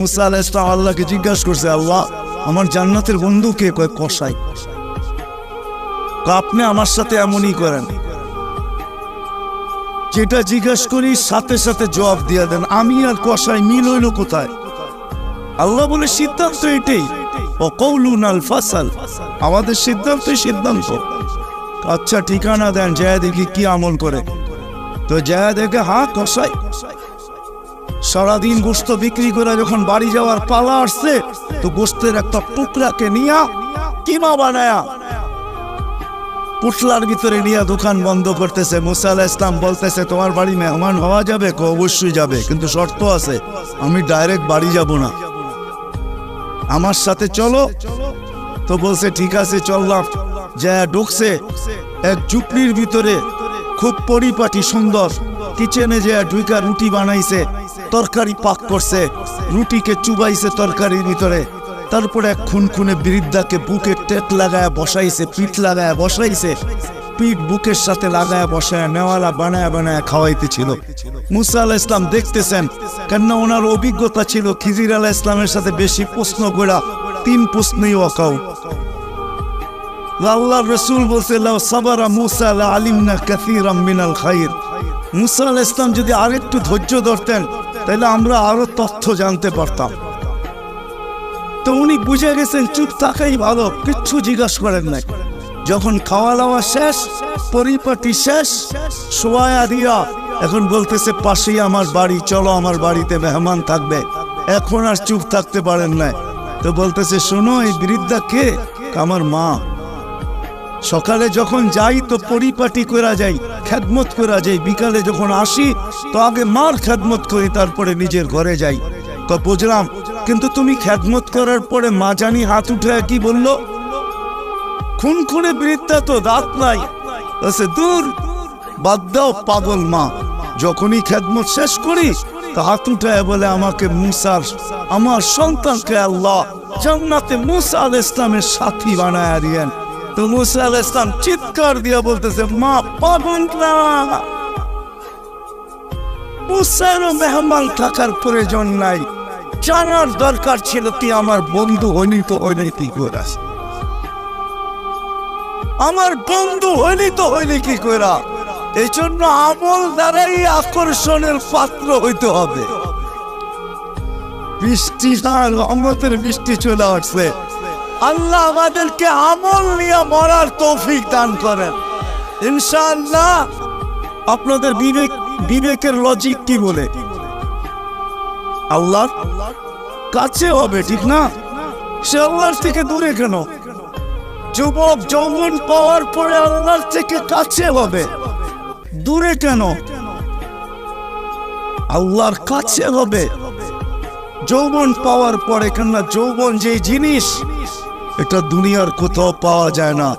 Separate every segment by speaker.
Speaker 1: মুসা আলাহ আল্লাহকে জিজ্ঞাসা করছে, আল্লাহ, আমার জান্নাতের বন্ধু কে? কয় কষাই আপনি আমার সাথে এমনই করেন। যেটা জিজ্ঞাসা করি, সাথে সাথে জবাব দিয়ে দেন, আমি আর কষাই মিল হইল কোথায়? আল্লাহ বলে, সিদ্ধান্ত এটাই। ও কৌলুন আল ফাসাল, আমাদের সিদ্ধান্তই সিদ্ধান্ত। আচ্ছা ঠিকানা দেন দেখি কি আমল করে? তো জয়া দেখে হ্যাঁ কষাই সারাদিন গোস্ত বিক্রি করে যখন বাড়ি যাওয়ার পালা আসছে, তো গোস্তের একটা টুকরাকে নিয়া কিমা বানায়া পুটলার ভিতরে নিয়ে দোকান বন্ধ করতেছে। মুসা ইসলাম বলতেছে, তোমার বাড়ি মেহমান হওয়া যাবে অবশ্যই যাবে, কিন্তু শর্ত আছে, আমি ডাইরেক্ট বাড়ি যাব না। আমার সাথে চলো। তো বলছে, ঠিক আছে, চললাম। যা ঢুকছে, এক ঝুপড়ির ভিতরে খুব পরিপাটি সুন্দর। কিচেনে যে ঢুইকা রুটি বানাইছে তরকারি পাক করছে, রুটিকে চুবাইছে তরকারির ভিতরে। তারপরে এক খুন খুনে বৃদ্ধাকে বুকে টেট লাগায় বসাইছে, পিঠ লাগায় বসাইছে। পিঠ বুকের সাথে লাগায় বসায়, নেওয়ালা বানায় বানায় খাওয়াইতেছিল। মুসা আলাহ ইসলাম দেখতেছেন, কেননা ওনার অভিজ্ঞতা ছিল খিজির আলাহ ইসলামের সাথে বেশি প্রশ্ন করা তিন প্রশ্নই অকাউ আল্লাহ রসুল বলছে সাবারা মুসা লা আলিমনা কাসীরাম মিনাল খাইর। মুসা আলাইহিস ইসলাম যদি আরেকটু ধৈর্য ধরতেন তাহলে আমরা আরও তথ্য জানতে পারতাম। তো উনি বুঝে গেছেন চুপ থাকাই ভালো, কিচ্ছু জিজ্ঞাসা করেন নাই। যখন খাওয়া দাওয়া শেষ, পরিপাটি শেষ সোয়া দিয়া এখন বলতেছে, পাশেই আমার বাড়ি, চলো আমার বাড়িতে মেহমান থাকবে। এখন আর চুপ থাকতে পারেন না তো বলতেছে, শোনো, এই বৃদ্ধা কে? আমার মা। সকালে যখন যাই তো পরিপাটি করা যাই, খেদমত করা যাই, বিকালে যখন আসি তো আগে মার খেদমত করি, তারপরে নিজের ঘরে যাই। তো বুঝলাম, কিন্তু তুমি খেদমত করার পরে মা জানি হাত উঠে কি বলল? খুন খুনে বৃদ্ধা তো দাঁত নাই দূর, বাদ দাও পাগল মা, যখনই খেদমত শেষ করি, তা হাত উঠায় বলে আমাকে মুসার, আমার সন্তানকে আল্লাহ জান্নাতে মুসা আল ইসলামের সাথী বানায় দিয়েন। তো মুসা আল ইসলাম চিৎকার দিয়া বলতেছে, মা মেহমান থাকার প্রয়োজন নাই। জানার দরকার ছিল তুই আমার বন্ধু হইনি তো হইনি তুই করে আমার বন্ধু হইলি তো হইলি কি কইরা? এই জন্য আমল দ্বারাই আকর্ষণের পাত্র হইতে হবে। বৃষ্টি না রহমতের বৃষ্টি চলে আসছে। আল্লাহ আমাদেরকে আমল নিয়ে মরার তৌফিক দান করেন। ইনশাআল্লাহ আপনাদের বিবেক বিবেকের লজিক কি বলে? আল্লাহ কাছে হবে, ঠিক না? সে আল্লাহর থেকে দূরে কেন? যুবক যৌবন পাওয়ার পরে আল্লাহর থেকে কাছে হবে। দূরে কেন? আল্লাহর কাছে হবে। যৌবন পাওয়ার পরে কেননা যৌবন যে জিনিস এটা দুনিয়ার কোথাও পাওয়া যায় না।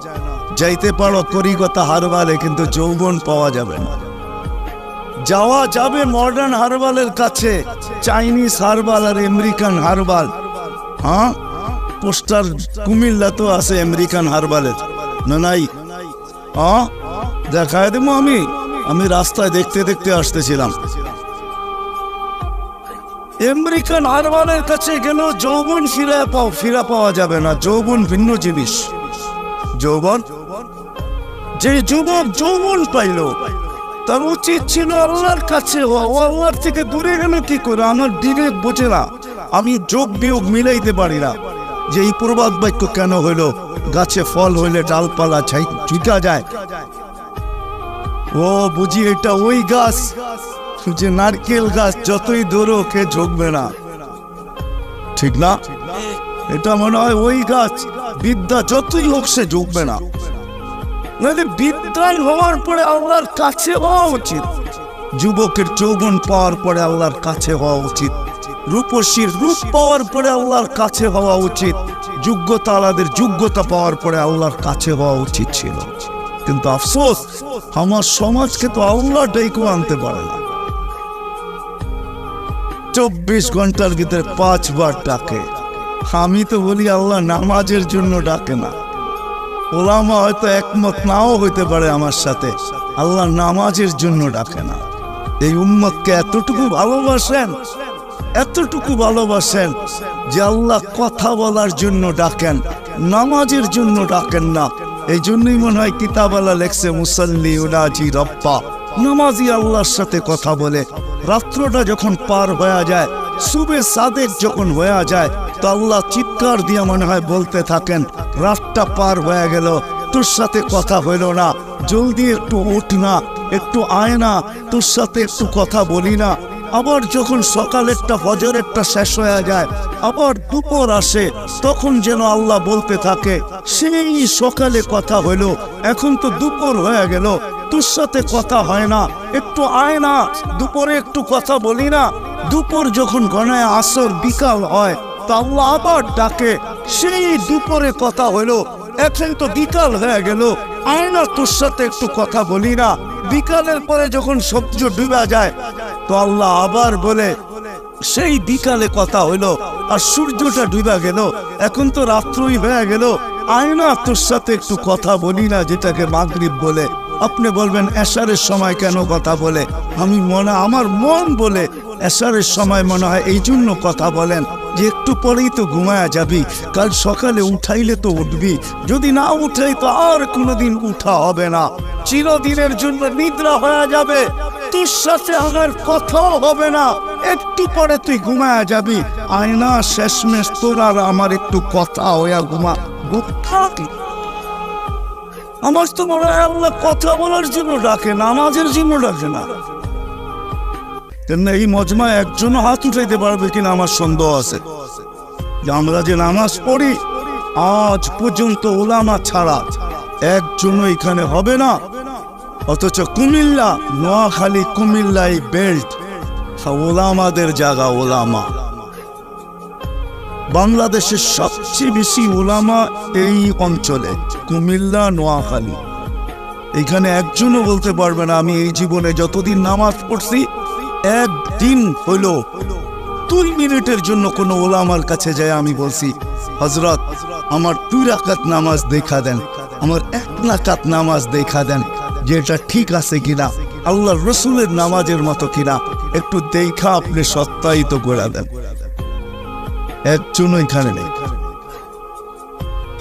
Speaker 1: যাইতে পারো করিগতা হারবালে, কিন্তু যৌবন পাওয়া যাবে না। যাওয়া যাবে মডার্ন হারবালের কাছে চাইনিজ হারবাল আর আমেরিকান হারবাল। হ্যাঁ? পোস্টার কুমিল্লা তো আছে আমেরিকান হারবালের। না, নাই? হ্যাঁ? দেখায় দেবো আমি। আমি রাস্তায় দেখতে দেখতে আসতেছিলাম। আমেরিকান হারবালের কাছে গেলেও যৌবন ফিরে পাও, ফিরা পাওয়া যাবে না। যৌবন ভিন্ন জিনিস। যৌবন? যে যুবক যৌবন পাইলো, তার উচিত ছিল আল্লাহর কাছে আল্লাহর থেকে দূরে গেল কি করে? আমার বিবেক বোঝে না। আমি যোগ বিয়োগ মিলাইতে পারি না। যে এই প্রবাদ বাক্য কেন হইল? গাছে ফল হইলে ডালপালা ঝুঁকা যায়। ও বুঝি এটা ওই গাছ? যে নারকেল গাছ যতই দৌড়ো কে ঝুঁকবে না। ঠিক না? এটা মনে হয় ওই গাছ, বিদ্যা যতই হোক সে ঝুঁকবে না। বিদ্যান হওয়ার পরে আল্লাহর কাছে হওয়া উচিত। যুবকের যৌবন পাওয়ার পরে আল্লাহর কাছে হওয়া উচিত। রূপসীর রূপ পাওয়ার পরে আল্লাহর কাছে হওয়া উচিত। যোগ্যতা আলাদের যোগ্যতা পাওয়ার পরে আল্লাহর কাছে হওয়া উচিত ছিল। কিন্তু আফসোস, আমার সমাজকে তো আল্লাহ ডেকেও আনতে পারে না। চব্বিশ ঘণ্টার ভিতরে পাঁচবার ডাকে। আমি তো বলি, আল্লাহ নামাজের জন্য ডাকে না। ওলামা হয়তো একমত নাও হইতে পারে আমার সাথে, আল্লাহ নামাজের জন্য ডাকে না। এই উম্মতকে এতটুকু ভালোবাসেন এতটুকু ভালোবাসেন যে আল্লাহ কথা বলার জন্য ডাকেন, নামাজের জন্য ডাকেন না। এই জন্যই মনে হয় কিতাবালা লেখছে, মুসল্লি উনাজি রব্বা। নামাজি আল্লাহর সাথে কথা বলে রাত্রটা যখন পার হয়ে যায় সুবে সাদেক যখন হয়ে যায়, তো আল্লাহ চিৎকার দিয়ে মনে হয় বলতে থাকেন, রাতটা পার হয়ে গেল, তোর সাথে কথা হইল না, জলদি একটু উঠ না, একটু আয় না, তোর সাথে একটু কথা বলি না। আবার যখন সকালেরটা, ফজরেরটা শেষ হয়ে যায়, আবার দুপুর আসে, তখন যেন আল্লাহ বলতে থাকে, সেই সকালে কথা হইল, এখন তো দুপুর হয়ে গেল তোর সাথে কথা হয় না। একটু আয় না। দুপুরে একটু কথা বলি না। দুপুর যখন গণায় আসর বিকাল হয়, তা আবার ডাকে। সেই দুপুরে কথা হইল এখন তো বিকাল হয়ে গেল। আয় না তোর সাথে একটু কথা বলি না। বিকালের পরে যখন সূর্য ডুবা যায়, তো আল্লাহ আবার বলে, সেই বিকালে কথা হইল আর সূর্যটা ডুবা গেল। এখন তো রাত্রই হয়ে গেল। আয় না তোর সাথে একটু কথা বলি না, যেটাকে মাগরিব বলে। আপনি বলবেন এশারের সময় কেন কথা বলে? আমি মনে, আমার মন বলে এশারের সময় মনে হয় এই জন্য কথা বলেন। যে একটু পরেই তো ঘুমায়া যাবি, কাল সকালে উঠাইলে তো উঠবি। যদি না উঠাই তো আর কোনোদিন উঠা হবে না। চিরদিনের জন্য নিদ্রা হয়ে যাবে। তোর সাথে আমার কথাও হবে না। একটু পরে তুই ঘুমায়া যাবি। আয়না, শেষমেশ তোর আর আমার একটু কথা হইয়া ঘুমা। কি? আমার তো মনে হয় আল্লাহ কথা বলার জন্য ডাকে নামাজের জন্য ডাকে না। এই মজমা একজন হাত উঠাইতে পারবে কিনা আমার সন্দেহ আছে। আমরা যে নামাজ পড়ি, আজ পর্যন্ত ওলামা ছাড়া একজন এখানে হবে না। অথচ কুমিল্লা, নোয়াখালী কুমিল্লা বেল্ট ওলামাদের জায়গা ওলামা। বাংলাদেশের সবচেয়ে বেশি ওলামা এই অঞ্চলে, কুমিল্লা, নোয়াখালী। এখানে একজনও বলতে পারবে না, আমি এই জীবনে যতদিন নামাজ পড়ছি, একদিন হইল, দুই মিনিটের জন্য কোনো ওলামার কাছে যায় আমি বলছি হজরত আমার দুই রাকাত নামাজ দেখা দেন, আমার এক রাকাত নামাজ দেখা দেন যে এটা ঠিক আছে কিনা আল্লাহ রসুলের নামাজের মতো কিনা, একটু দেখা আপনি সত্যায়িত করে দেন। একজনও এখানে নেই।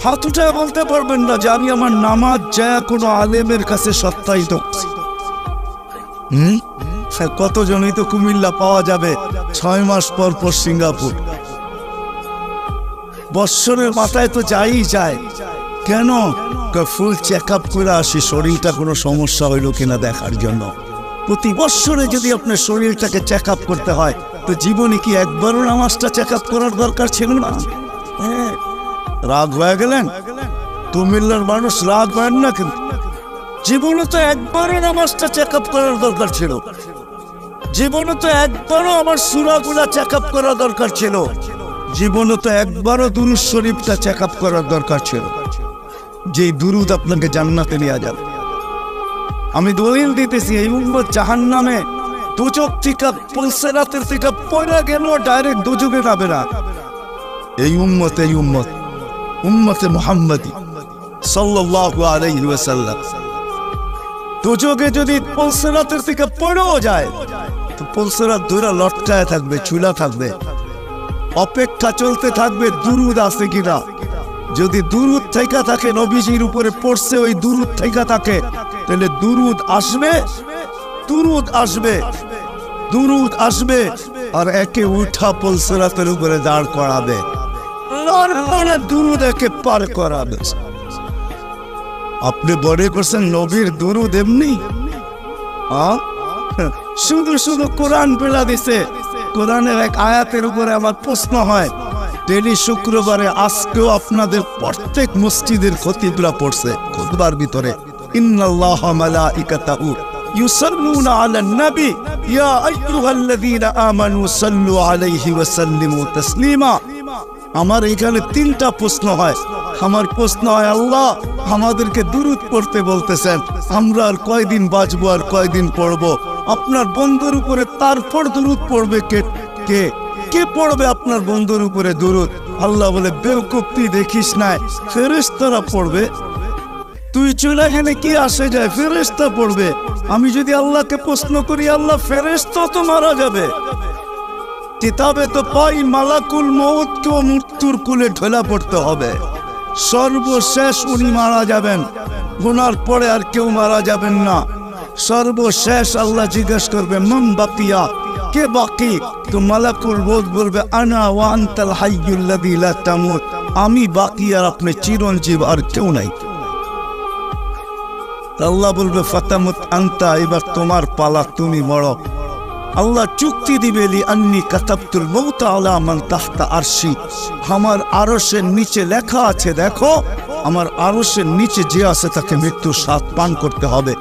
Speaker 1: হাত উঠে বলতে পারবেন না যে আমি আমার নামাজ যায় কোনো আলেমের কাছে সত্যায়িত। হুম? কতজনই তো কুমিল্লা পাওয়া যাবে ছয় মাস পর পর সিঙ্গাপুর। বৎসরের মাথায় তো যাই যায়। কেন? ফুল চেক আপ করে আসি, শরীরটা কোনো সমস্যা হইল কিনা দেখার জন্য। প্রতি বৎসরে যদি আপনার শরীরটাকে চেক আপ করতে হয় তো জীবনে কি একবারও নামাজটা চেক আপ করার দরকার ছিল না? হ্যাঁ, রাগ হয়ে গেলেন? কুমিল্লার মানুষ রাগ হয় না কিন্তু জীবনে তো একবারও নামাজটা চেক আপ করার দরকার ছিল। জীবনে তো একবারও আমার সুরাগুলা চেক আপ করা দরকার ছিল। জীবনে তো একবারও দুরুদ শরীফটা চেক আপ করার দরকার ছিল। যে দুরুদ আপনাকে জান্নাতে নিয়ে যাবে। আমি দলিল দিতেছি এই উম্মত জাহান নামে থেকে পড়ে গেল ডাইরেক্ট যাবে না। এই উম্মত এই উম্মত। উম্মতে মোহাম্মদী সাল্লাল্লাহু আলাইহি ওয়াসাল্লাম। যদি যায়, তো ধরে লটকায় থাকবে চুলা থাকবে। অপেক্ষা চলতে থাকবে, দুরুদ আছে কিনা? যদি দুরুদ থেকে থাকে, নবীজির উপরে পড়ছে, ওই দুরুদ থেকে থাকে, তাহলে দুরুদ আসবে? দুরুদ আসবে। দুরুদ আসবে আর একে উঠা পলসেরাতের উপরে দাঁড় করাবে। দুরুদ একে পার করাবে। আপনি বড় করছেন নবীর দুরুদ এমনি? শুধু শুধু কোরআন পেলা দিছে। কোরআনের এক আয়াতের উপরে আমার প্রশ্ন হয় ডেলি শুক্রবারে আজকেও আপনাদের প্রত্যেক মসজিদের খতিবরা পড়ছে খুতবার ভিতরে, ইন্নাল্লাহ মালাইকাতাহু ইউসাল্লুনা আলান নবী ইয়া আইয়ুহাল্লাযীনা আমানু সাল্লু আলাইহি ওয়া সাল্লিমু তাসলিমা আমার এখানে তিনটা প্রশ্ন হয়। আমার প্রশ্ন হয়, আল্লাহ আমাদেরকে দুরুদ পড়তে বলতেছেন, আমরা আর কয়দিন বাঁচবো আর কয়দিন পড়ব? আপনার বন্ধুর উপরে তারপর দুরুদ পড়বে কে? কে? কে পড়বে আপনার বন্ধুর উপরে দুরুদ? আল্লাহ বলে বেউকুফ তুই দেখিস নাই, ফেরেশতারা পড়বে তুই চলে গেলে কি আসে যায়? ফেরেশতা পড়বে। আমি যদি আল্লাহকে প্রশ্ন করি, আল্লাহ ফেরেশতা তো মারা যাবে। কিতাবে তো পাই, মালাকুল মৌতকেও মৃত্যুর কুলে ঢোলা পড়তে হবে। সর্বশেষ উনি মারা যাবেন। ওনার পরে আর কেউ মারা যাবেন না। সর্বশেষ আল্লাহ জিজ্ঞেস করবে, মন বাকিয়া? কে বাকি? তো মালাকুল বোধ বলবে, আনা ওয়ান্তাল হাইয়ুল্লাযী লা তামুত। আমি বাকি আর আপনি চিরঞ্জীব আর কেউ নাই। আল্লাহ বলবে, ফাতামুত আন্তা, এবার তোমার পালা তুমি মরো। আল্লাহ চুক্তি দিবে, লি আমার আরশের নিচে লেখা আছে, দেখো, আমার আরশের নিচে যে আছে তাকে মৃত্যুর স্বাদ পান করতে হবে।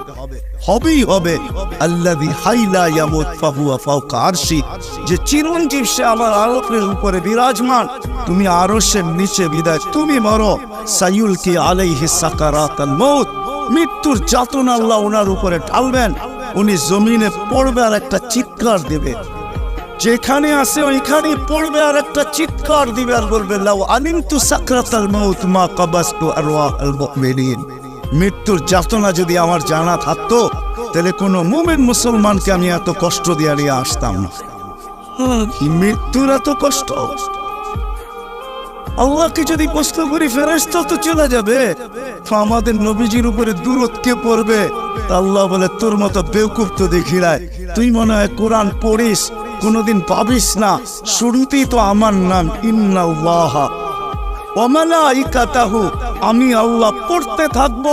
Speaker 1: হবেই হবে। আল্লাযী হাইলা ইয়ামুত, ফাহুয়া ফাওকা আরশি। যে চিরঞ্জীব, সে আমার আরশের উপরে বিরাজমান। তুমি আরশের নিচে বিদায়, তুমি মরো। সাইউল কি আলাইহি সাকারাতাল মউত মৃত্যুর যাতনা আল্লাহ ওনার উপরে ঢালবেন উনি জমিনে পড়বে আর একটা চিৎকার দেবে। যেখানে আছে ওইখানে পড়বে আর একটা চিৎকার দিবে আর বলবে লাউ আলিমতু সাকরাতাল মাউত মা কাবাস্তু মুমিনিন। মৃত্যুর যাতনা যদি আমার জানা থাকতো তাহলে কোনো মুমিন মুসলমানকে আমি এত কষ্ট দিয়ে নিয়ে আসতাম না। মৃত্যুর এত কষ্ট। আল্লাহকে যদি প্রশ্ন করি ফেরেস্তা তো চলে যাবে। আমাদের নবীজির উপরে দূরত কে পড়বে? আল্লাহ বলে তোর মতো বেউকুফ তো দেখি তুই মনে হয় কোরআন পড়িস কোনোদিন পাবিস না। শুরুতেই তো আমার নাম ইন্নাল্লাহ। আমি আল্লাহ পড়তে থাকব।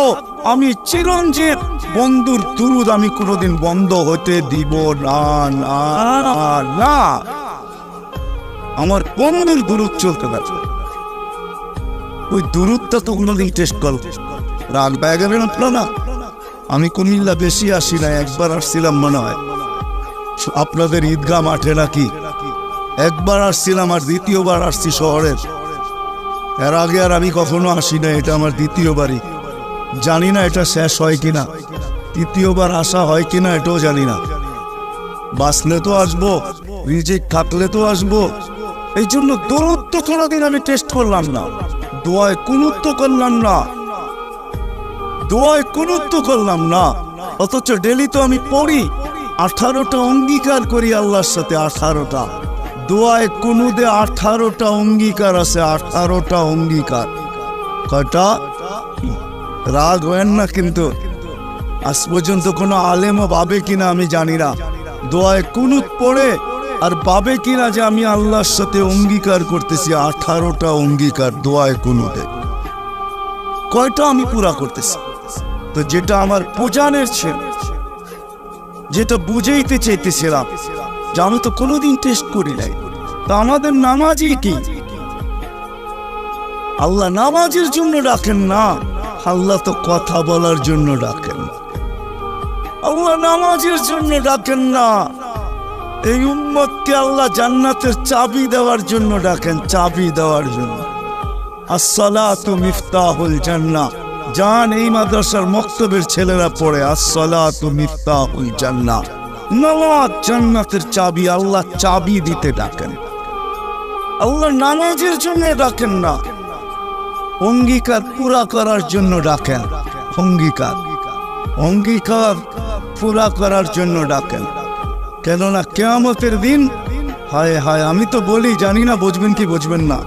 Speaker 1: আমি চিরঞ্জীব। বন্ধুর দুরুদ আমি কোনোদিন বন্ধ হতে দিব না না না, আমার বন্ধুর দূরত চলতে থাকবে। ওই দূরত্বটা তো কোনোদিন টেস্ট করো। রাগ ব্যাগের আপনার আমি কুমিল্লা বেশি আসি না, একবার আসছিলাম মনে হয়। আপনাদের ঈদগাহ মাঠে নাকি? একবার আসছিলাম আর দ্বিতীয়বার আসছি শহরের এর আগে আর আমি কখনো আসি না, এটা আমার দ্বিতীয়বারই জানি না এটা শেষ হয় কি না তৃতীয়বার আসা হয় কি না এটাও জানি না। বাঁচলে তো আসব রিজিক থাকলে তো আসব। এই জন্য দূরত্ব কোনোদিন আমি টেস্ট করলাম না। দোয়ায় কুনুত্ব করলাম না। দোয়ায় কুনুত্ব করলাম না। অথচ ডেলি তো আমি পড়ি। আঠারোটা অঙ্গীকার করি আল্লাহর সাথে, আঠারোটা। দোয়ায় কুনুদে আঠারোটা অঙ্গীকার আছে, আঠারোটা অঙ্গীকার। কয়টা? রাগ হয় না কিন্তু। আজ পর্যন্ত কোনো আলেমও পাবে কিনা আমি জানি না। দোয়ায় কুনুত পড়ে আর পাবে কিনা যে আমি আল্লাহর সাথে অঙ্গীকার করতেছি, আঠারোটা অঙ্গীকার, দোয়ায় কুনুতে। কয়টা আমি পুরা করতেছি? তো যেটা আমার পূজানের ছিল, যেটা বুঝাইতে চাইতেছিলাম, যে আমি তো কোনোদিন টেস্ট করি নাই। তো আমাদের নামাজই কি? আল্লাহ নামাজের জন্য ডাকেন না, আল্লাহ তো কথা বলার জন্য ডাকেন। আল্লাহ নামাজের জন্য ডাকেন না। এই উম্মতকে আল্লাহ জান্নাতের চাবি দেওয়ার জন্য ডাকেন, চাবি দেওয়ার জন্য। আসসালাতু মিফতাহুল জান্নাহ জান এই মাদ্রাসার মক্তবের ছেলেরা পড়ে, আসসালাতু মিফতাহুল জান্নাহ নামাজ জান্নাতের চাবি, আল্লাহ চাবি দিতে ডাকেন। আল্লাহ নামাজের জন্য ডাকেন না। অঙ্গীকার পুরা করার জন্য ডাকেন। অঙ্গীকার। অঙ্গীকার পুরা করার জন্য ডাকেন। কেননা কেয়ামতের দিন, হায় হায়, আমি তো বলি, জানি না বুঝবেন কি বুঝবেন না।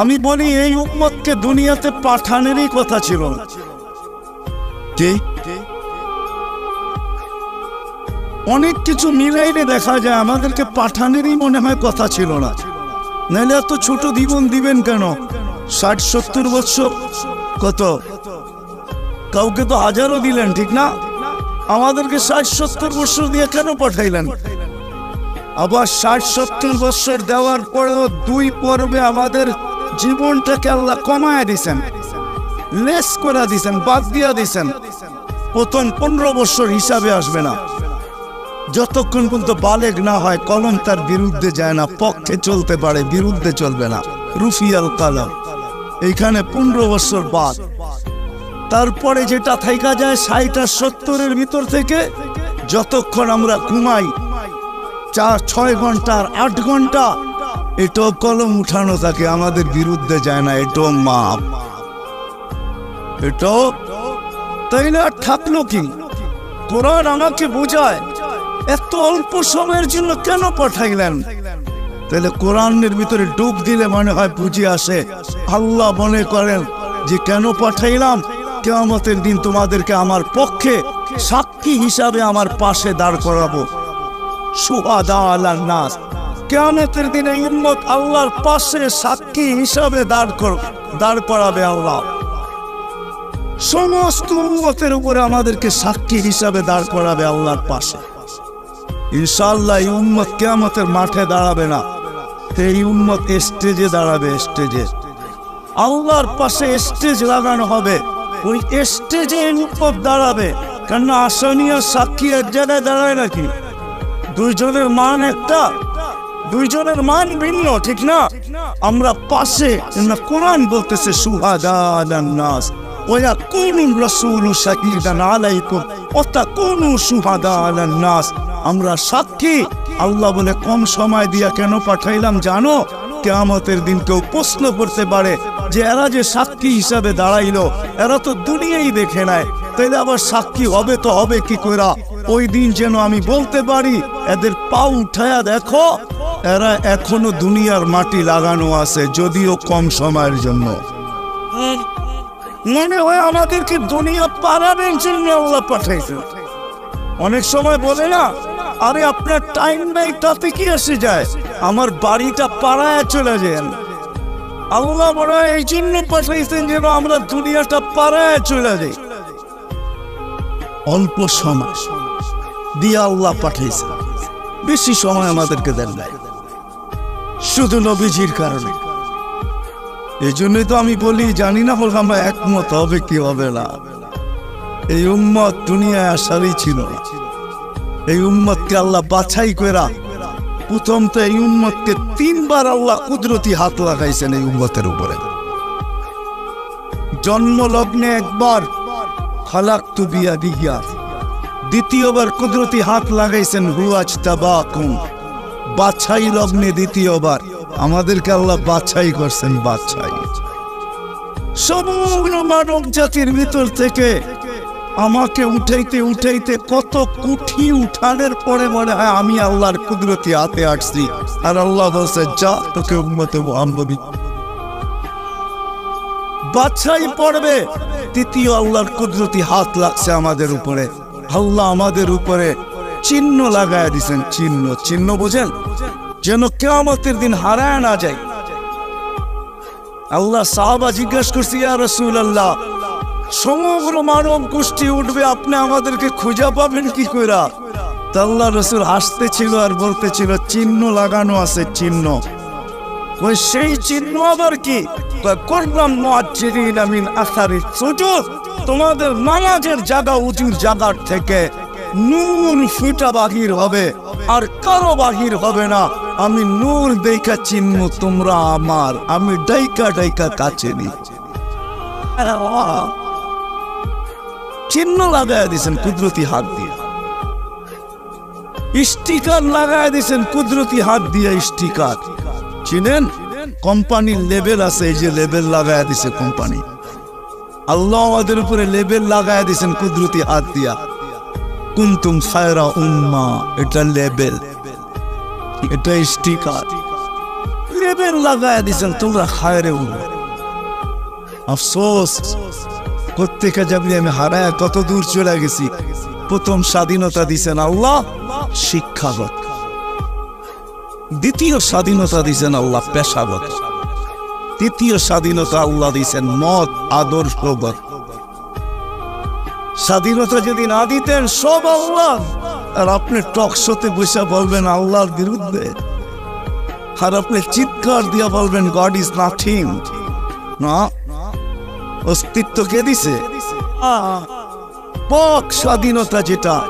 Speaker 1: আমি বলি, এই উম্মতকে দুনিয়াতে পাঠানেরই কথা ছিল না। কি? অনেক কিছু মিলাইলে দেখা যায়, আমাদেরকে পাঠানেরই মনে হয় কথা ছিল না। নাহলে এত ছোট জীবন দিবেন কেন? ষাট, সত্তর বছর কত? কাউকে তো হাজারও দিলেন, ঠিক না? আমাদেরকে ষাট সত্তর বছর দিয়ে কেন পাঠাইলেন? আবার ষাট সত্তর বছর দেওয়ার পরেও দুই পর্বে আমাদের জীবনটাকে আল্লাহ কমায় দিছেন, লেস করে দিছেন, বাদ দিয়া দিছেন। প্রথম পনেরো বছর হিসাবে আসবে না। যতক্ষণ পর্যন্ত বালেগ না হয়, কলম তার বিরুদ্ধে যায় না, পক্ষে চলতে পারে, বিরুদ্ধে চলবে না। রুফিয়াল কালাম। এইখানে পনেরো বছর বাদ। তারপরে যেটা থাইকা যায় ষাট আর সত্তরের ভিতর থেকে যতক্ষণ আমরা ঘুমাই, চার, ছয় ঘণ্টার আট ঘণ্টা, এটাও কলম উঠানো থাকে, আমাদের বিরুদ্ধে যায় না, এটাও মাপ। এটাও তাই না থাকল কি? কোরআন আমাকে বোঝায়, এত অল্প সময়ের জন্য কেন পাঠাইলেন? তাহলে কোরআনের ভিতরে ডুব দিলে মনে হয় বুঝে আসে। আল্লাহ মনে করেন যে কেন পাঠাইলাম? কেয়ামতের দিন তোমাদেরকে আমার পক্ষে সাক্ষী হিসাবে আমার পাশে দাঁড় করাবো। সুহাদা আল্লাহ নাস। কেয়ামতের দিনে উম্মত আল্লাহর পাশে সাক্ষী হিসাবে দাঁড় কর দাঁড় করাবে আল্লাহ। সমস্ত উম্মতের উপরে আমাদেরকে সাক্ষী হিসাবে দাঁড় করাবে আল্লাহর পাশে। ইনশাআল্লাহ এই উম্মত কেয়ামতের মাঠে দাঁড়াবে না। এই উম্মত স্টেজে দাঁড়াবে স্টেজে আল্লাহর পাশে স্টেজ লাগানো হবে। ওই স্টেজে উম্মত দাঁড়াবে, কেননা আসনীয় সাক্ষী এক জায়গায় দাঁড়ায় নাকি? দুইজনের মান একটা, দুইজনের মান ভিন্ন, ঠিক না? আমরা পাশে কোরআন বলতেছে সুহাদা আলান নাস, ওয়া কুনু রাসূলু শাহিদান আলাইকুম, ওয়া তাকুনু নাস। আমরা সাক্ষী, আল্লাহ বলে, কম সময় দিয়া কেন পাঠাইলাম, জানো? কেয়ামতের দিন কেউ প্রশ্ন করতে পারে যে এরা যে সাক্ষী হিসাবে দাঁড়াইলো, এরা তো দুনিয়াই দেখে নেয়। তাইলে আবার সাক্ষী হবে তো হবে কি কইরা? ওই দিন যেন আমি বলতে পারি, এদের পা উঠায়া দেখো, এরা এখনও দুনিয়ার মাটি লাগানো আছে, যদিও কম সময়ের জন্য। মনে হয় আমাদেরকে দুনিয়া পারানোর জন্য আল্লাহ পাঠাইছে। অনেক সময় বলে না আরে আপনার টাইম নাই, তাতে কি এসে যায়? আমার বাড়িটা পাড়ায় চলে যান। আল্লাহ বড় এই জন্য পাঠাইছেন যেন আমরা দুনিয়াটা পাড়ায় চলে যাই। অল্প সময় দিয়ে আল্লাহ পাঠিয়েছেন। বেশি সময় আমাদেরকে দেন নাই। শুধু নবীজির কারণে। এই জন্যই তো আমি বলি, জানি না বললাম আমরা একমত হবে কি হবে না। এই উম্মত দুনিয়ায় আসারই ছিল না। এই উম্মতকে আল্লাহ বাছাই করা প্রথম তো এই উম্মতকে তিনবার আল্লাহ কুদরতি হাত লাগাইছেন এই উম্মতের উপরে। জন্ম লগ্নে একবার খালাক তু বিয়া দিহিয়া দ্বিতীয়বার কুদরতি হাত লাগাইছেন হুয়াজ তাবাকুম বাছাই লগ্নে দ্বিতীয়বার। আমাদেরকে আল্লাহ বাছাই করছেন, বাছাই। সমগ্র মানব জাতির ভিতর থেকে আমাকে উঠাইতে উঠাইতে কত কুঠি উঠানের পরে মনে হয় আমি আল্লাহর কুদরতি হাতে আসছি। আর আল্লাহ বলছে, যা, তোকে উম্মতে মোহাম্মদি। বাছাই পড়বে। তৃতীয় আল্লাহর কুদরতি হাত লাগছে আমাদের উপরে। আল্লাহ আমাদের উপরে চিহ্ন লাগায় দিছেন। চিহ্ন চিহ্ন বোঝেন? যেন কেয়ামতের দিন হারায় না যায়। আল্লাহ সাহাবা জিজ্ঞাসা করছি আর রসুল আল্লাহ সমগ্র মানব গোষ্ঠী উঠবে, আপনি আমাদেরকে খুঁজে পাবেন কি কইরা? তাল্লা রসুল হাসতে ছিল আর বলতেছিল, চিহ্ন লাগানো আছে, চিহ্ন। ওই সেই চিহ্ন আবার কি? করলাম মিন আসারি সুজুদ। তোমাদের নামাজের জায়গা উঁচুর জায়গার থেকে নূর ফুটা বাহির হবে, আর কারও বাহির হবে না। আমি নূর দেখা চিহ্ন তোমরা আমার, আমি ডাইকা ডাইকা কাছে নি চিহ্ন লাগায় দিছেন কুদরতি হাত দিয়ে। স্টিকার লাগায় দিছেন কুদরতি হাত দিয়ে স্টিকার। চিনেন? কোম্পানির লেবেল আছে, এই যে লেবেল লাগায় দিছে কোম্পানি। আল্লাহ আমাদের উপরে লেবেল লাগায় দিছেন কুদরতি হাত দিয়া। কুন্তুম সায়রা উম্মা, এটা লেবেল। এটা স্টিকার। লেবেল লাগায় দিছেন তোমরা খায়রে উম্মা। আফসোস। কোথেকে যাবি আমি হারায় কত দূর চলে গেছি। প্রথম স্বাধীনতা দিছেন আল্লাহ, শিক্ষাগত। দ্বিতীয় স্বাধীনতা দিছেন আল্লাহ, পেশাগত। তৃতীয় স্বাধীনতা আল্লাহ দিছেন মত, আদর্শগত। স্বাধীনতা যদি না দিতেন, সব আল্লাহ। আর আপনি টক শোতে বসে বলবেন আল্লাহর বিরুদ্ধে। আর আপনি চিৎকার দিয়ে বলবেন গড ইজ নাথিং না অস্তিত্ব কে দিছে। পক স্বাধীনতা যেটা,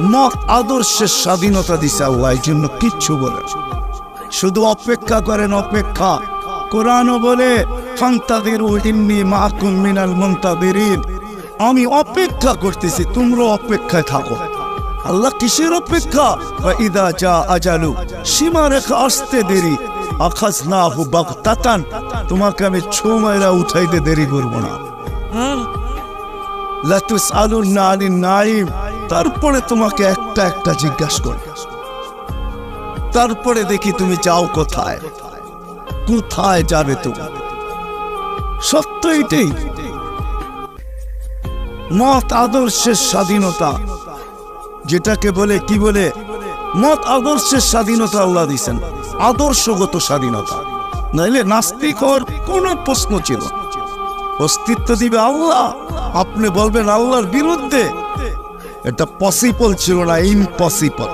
Speaker 1: মত আদর্শের স্বাধীনতা দিছে আল্লাহ, এই জন্য কিচ্ছু বলে শুধু অপেক্ষা করেন, অপেক্ষা। কোরআনও বলে, ফান্তাদের ইন্নি মাকুম মিনাল মুনতাদিরিন। আমি অপেক্ষা করতেছি, তোমরা অপেক্ষায় থাকো। আল্লাহ কিসের অপেক্ষা? বা ইদা যা আজালু সীমা রেখা আসতে দেরি। আখাস না হু বাগতাতান তোমাকে আমি ছো মাইরা উঠাইতে দেরি করব না। লাতুস আলুর না আলী নাইম তারপরে তোমাকে একটা একটা জিজ্ঞাসা করবে তারপরে দেখি তুমি যাও কোথায় কোথায় যাবে তুমি। সত্য এটাই। মত আদর্শের স্বাধীনতা যেটাকে বলে কি বলে? মত আদর্শের স্বাধীনতা আল্লাহ দিছেন আদর্শগত স্বাধীনতা। নাইলে নাস্তিক হওয়ার কোনো প্রশ্ন ছিল অস্তিত্ব দিবে আল্লাহ। আপনি বলবেন আল্লাহর বিরুদ্ধে। এটা পসিবল ছিল না ইম্পসিবল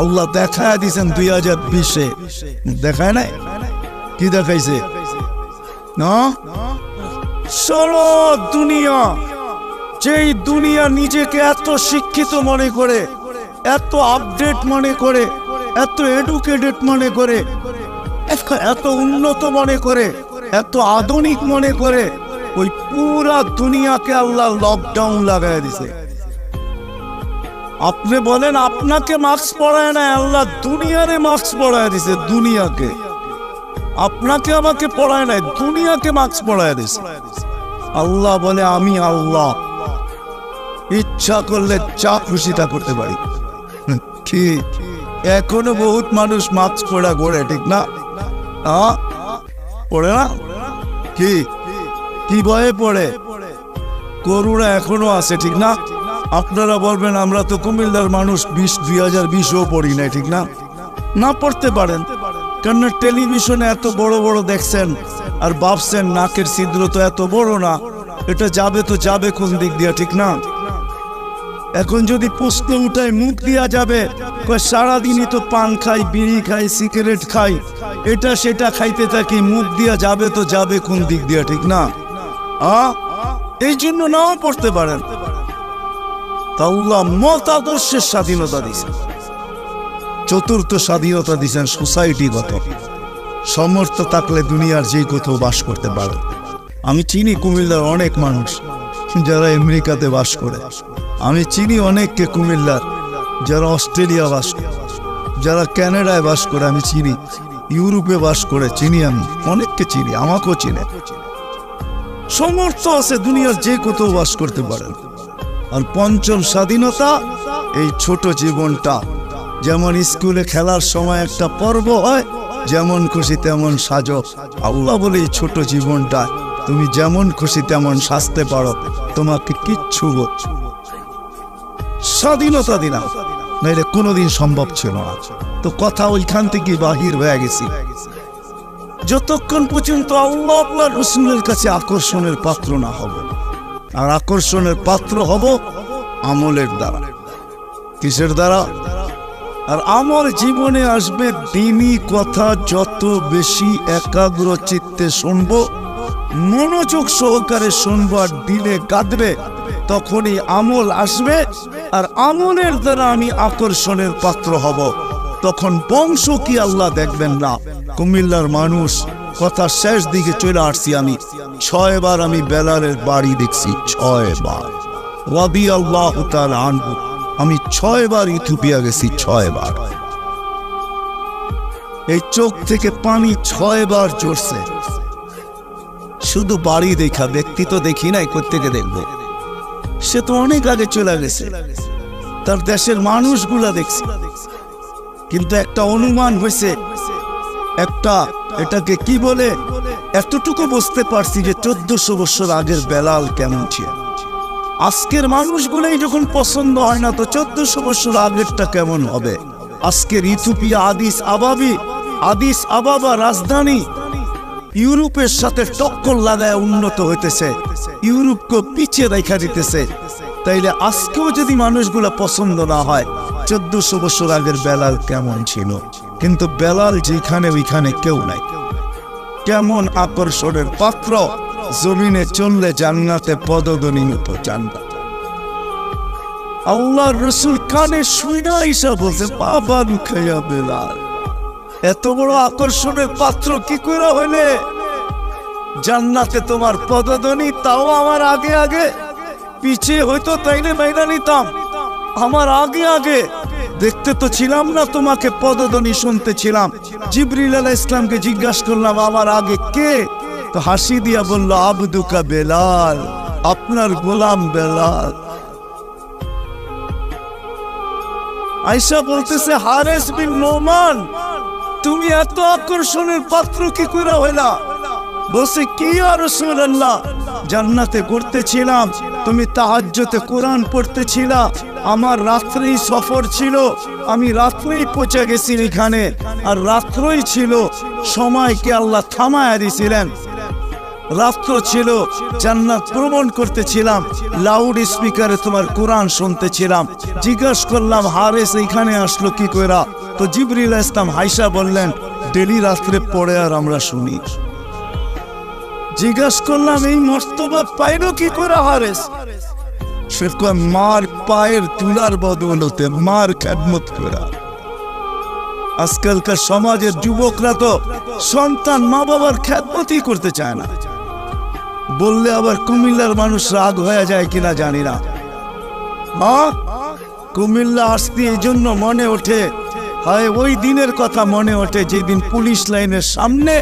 Speaker 1: আল্লাহ দেখায় দিয়েছেন দুই হাজার বিশে। দেখায় নাই? কি দেখাইছে? না? সরো দুনিয়া। যেই দুনিয়া নিজেকে এত শিক্ষিত মনে করে, এত আপডেট মনে করে এত এডুকেটেড মনে করে, এত- উন্নত মনে করে, এত আধুনিক মনে করে, ওই পুরা দুনিয়াকে আল্লাহ লকডাউন লাগাই দিছে। আপনি বলেন, আপনাকে মাস্ক পড়ায় না আল্লাহ দুনিয়ারে মাস্ক পড়ায় দিছে, দুনিয়াকে। আপনাকে আমাকে পড়ায় নাই, দুনিয়াকে মাস্ক পড়ায় দিছে। আল্লাহ বলে, আমি আল্লাহ। ইচ্ছা করলে চা খুশিটা করতে পারি। কি এখনও বহুত মানুষ মাস্ক পড়া করে ঠিক না? পড়ে না? কি? কি ভয়ে পড়ে? করুণা এখনও আছে, ঠিক না? আপনারা বলবেন, আমরা তো কুমিল্লার মানুষ বিশ, দুই হাজার বিশও পড়ি না ঠিক না? না পড়তে পারেন। কেননা টেলিভিশনে এত বড় বড় দেখছেন, আর ভাবছেন নাকের ছিদ্র তো এত বড় না, এটা যাবে তো যাবে কোন দিক দিয়ে, ঠিক না? এখন যদি প্রশ্ন উঠায়, মুখ দিয়া যাবে। সারাদিনই তো পান খাই, বিড়ি খাই, সিগারেট খাই। এটা সেটা খাইতে থাকি, মুখ দিয়া যাবে তো যাবে কোন দিক দিয়া, ঠিক না? আ? এই জন্য নাও পড়তে পারেন। তাল্লাহ মত আদর্শের স্বাধীনতা দিছেন চতুর্থ স্বাধীনতা দিছেন সোসাইটিগত সমর্থ থাকলে দুনিয়ার যে কোথাও বাস করতে পারে। আমি চিনি কুমিল্লার অনেক মানুষ যারা আমেরিকাতে বাস করে। আমি চিনি অনেককে কুমিল্লার, যারা অস্ট্রেলিয়া বাস করে, যারা ক্যানাডায় বাস করে, আমি চিনি। ইউরোপে বাস করে, চিনি আমি। অনেককে চিনি, আমাকেও চিনে। সমর্থ আছে দুনিয়ার যে কোথাও বাস করতে পারেন। আর পঞ্চম স্বাধীনতা, এই ছোট জীবনটা। যেমন স্কুলে খেলার সময় একটা পর্ব হয়, যেমন খুশি তেমন সাজো। আল্লাহ বলে এই ছোট জীবনটা, তুমি যেমন খুশি তেমন সাজতে পারো। তোমাকে কিচ্ছু বল- স্বাধীনতা দিলাম। নাইলে কোনোদিন সম্ভব ছিল না। তো কথা ওইখান থেকে বাহির হয়ে গেছি। যতক্ষণ পর্যন্ত আল্লাহ রসুলের কাছে আকর্ষণের পাত্র না হব, আর আকর্ষণের পাত্র হব আমলের দ্বারা। কিসের দ্বারা? আর আমার জীবনে আসবে দিনই কথা, যত বেশি একাগ্র চিত্তে শুনব, মনোযোগ সহকারে শুনব আর দিলে কাঁদবে তখনই আমল আসবে আর আমলের দ্বারা আমি আকর্ষণের পাত্র হব। তখন বংশ কি আল্লাহ দেখবেন না। কুমিল্লার মানুষ, কথা শেষ দিকে চলে আসছি আমি। ছয় বার আমি বেলালের বাড়ি দেখছি ছয় বার রবি আল্লাহ আনবু আমি ছয় বার ইথিওপিয়া গেছি ছয় বার এই চোখ থেকে পানি ছয় বার চড়ছে শুধু বাড়ি দেখা, ব্যক্তি তো দেখি নাই কোথেকে দেখব? সে তো অনেক আগে চলে গেছে। তার দেশের মানুষগুলা দেখছি। কিন্তু একটা অনুমান হয়েছে, একটা এটাকে কি বলে? এতটুকু বুঝতে পারছি যে চোদ্দশো বছর আগের বেলাল কেমন ছিল আজকের মানুষগুলোই যখন পছন্দ হয় না, তো চোদ্দশো বছর আগেরটা কেমন হবে? আজকের ইথুপিয়া আদিস আবাবি, আদিস আবাবা রাজধানী ইউরোপের সাথে টক্কর লাগায় উন্নত হইতেছে। ইউরোপকে পিছিয়ে দেখা দিতেছে। তাইলে আজকেও যদি মানুষগুলা পছন্দ না হয়, চোদ্দশো বছর আগের বেলাল কেমন ছিল? কিন্তু বেলাল যেখানে ওইখানে কেউ নাই। কেমন আকর্ষণের পাত্র? জমিনে চললে জান্নাতে পদদনি মতো জান্নাত আল্লাহ রসুল কানে ইসা বলছে বাবা লুখাইয়া বেলাল। এত বড় আকর্ষণের পাত্র কি করে হইলে? জান্নাতে তোমার পদধ্বনি, তাও আমার আগে আগে। পিছিয়ে হয়তো তাইলে মাইনা নিতাম। আমার আগে আগে। দেখতে তো ছিলাম না তোমাকে, পদধ্বনি শুনতে ছিলাম। জিবরিল ইসলামকে জিজ্ঞাসা করলাম, আমার আগে কে? তো হাসি দিয়া বলল, আবদুকা বেলাল, আপনার গোলাম বেলাল। আয়সা বলতেছে, হারেস বিন নোমান তুমি এত আকর্ষণের পাত্র কি করে হইলা? বসে কি আর রসুল্লাহ জান্নাতে ঘুরতেছিলাম, তুমি তাহাজ্জতে কোরআন পড়তেছিলা, আমার রাত্রেই সফর ছিল, আমি রাত্রেই পৌঁছে গেছি এখানে, আর রাত্রই ছিল সময়কে আল্লাহ থামায় দিছিলেন। রাত্র ছিল, জান্নাত ভ্রমণ করতেছিলাম লাউড স্পিকারে তোমার কোরআন শুনতেছিলাম। জিজ্ঞাস করলাম, হারেস এখানে আসলো কি কইরা? তো জিবরিল ইসলাম হাইসা বললেন, ডেলি রাত্রে পড়ে আর আমরা শুনি। জিজ্ঞাস করলাম, এই মর্তবা পাইলো কি করে হারেস? সে মার পায়ের তুলার বদলতে মার খেদমত করা। আজকালকার সমাজের যুবকরা তো সন্তান মা বাবার খ্যাতমতই করতে চায় না। বললে আবার কুমিল্লার মানুষ রাগ হয়ে যায় কিনা জানি না। কুমিল্লা আসতে এই জন্য মনে ওঠে হয়, ওই দিনের কথা মনে ওঠে যেদিন পুলিশ লাইনের সামনে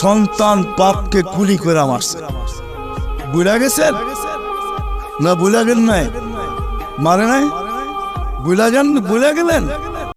Speaker 1: সন্তান বাপকে গুলি করে মারছে। বুঝা গেছেন না, বুঝা গেল নাই। মারে নাই? বুঝা যান, বুঝা গেলেন?